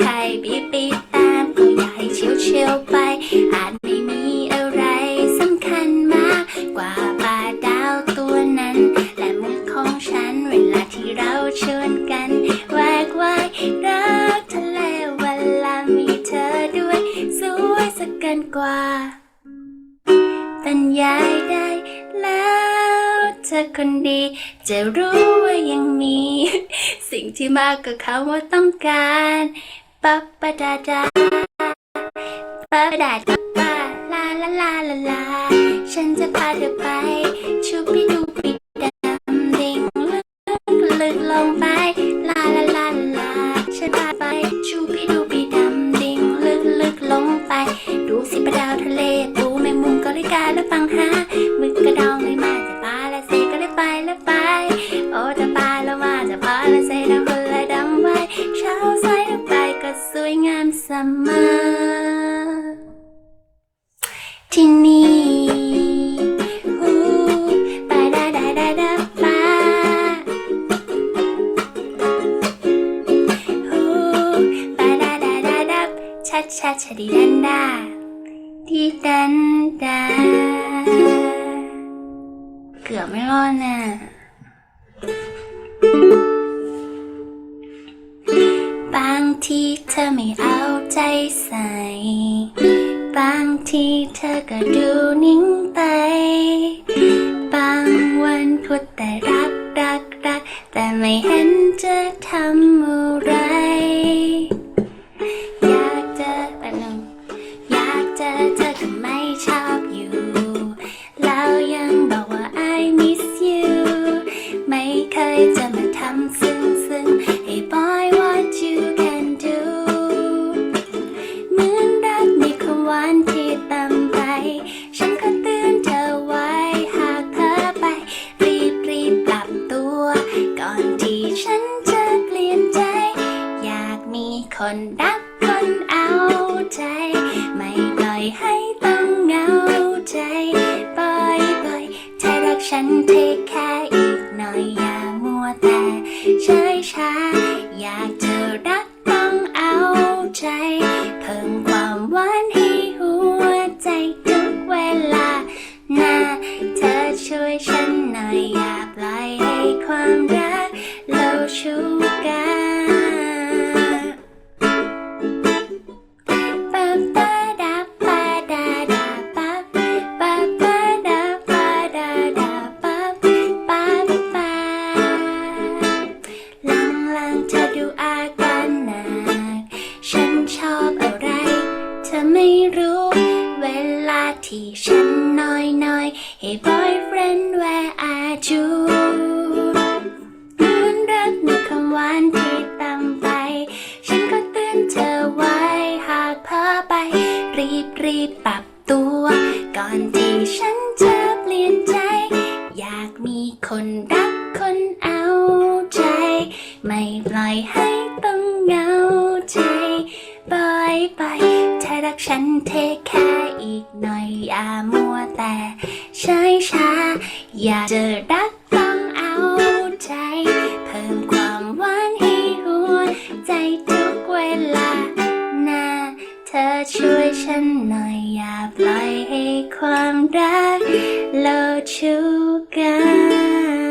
ใครปีปีตามก็อย่าให้เชียวเชียวไป อาจไม่มีอะไรสำคัญมาก กว่าปาดาวตัวนั้น และมุกของฉันเวลาที่เราชวนกันแวกวายรักทะเลวละมีเธอด้วยสวยสกเนกว่า บรรยายได้แล้ว เธอคนดี จะรู้ว่ายังมี สิ่งที่มากกว่าคำว่าต้องการปับปะดาดาปับปะดาดาปาลาลาลาลาลา ฉันจะพาเธอไปชูปิดูปิดดำดิ่งลึกลึกลงไปลาลาลาลาฉันพาไปชูปิดูปิดำดิ่งลึกลึกลงไป ดูสิปลาดาวทะเลปูแมงมุมก็เลยกาและปังหา ชัดชัดชดีดันดาดีดันดา เกือบไม่รอดน่ะบางทีเธอไม่เอาใจใส่ บางทีเธอก็ดูนิ่งไป บางวันพูดแต่รักรักรัก แต่ไม่เห็นจะทำ ที่ฉันจะเปลี่ยนใจ อยากมีคนรักคนเอาใจ ไม่ปล่อยให้ต้องเหงาใจปล่อยปล่อยเธอรักฉันเทแค่อีกหน่อยอย่ามัวแต่เฉยชา อยากจะรักต้องเอาใจ เพิ่มความหวานให้หัวใจทุกเวลานะเธอช่วยฉันหน่อยอย่าปล่อยให้ความ เราชูกันปะปะดาปะดาดาปะปะปะดาปะดาดาปะปะปะหลังหลังๆเธอดูอาการหนักฉันชอบอะไร เธอไม่รู้ เวลาที่ฉันน้อยน้อย Hey boyfriend where are you รีบรีบปรับตัว ก่อนที่ฉันจะเปลี่ยนใจ อยากมีคนรักคนเอาใจ ไม่ปล่อยให้ต้องเหงาใจปล่อยไปเธอรักฉันเทแค่อีกหน่อยอย่ามัวแต่เฉยชาอยากจะรักต้องเอาใจ อช่วยฉันหน่อยอย่าปล่อยให้ความรักเราชูกัน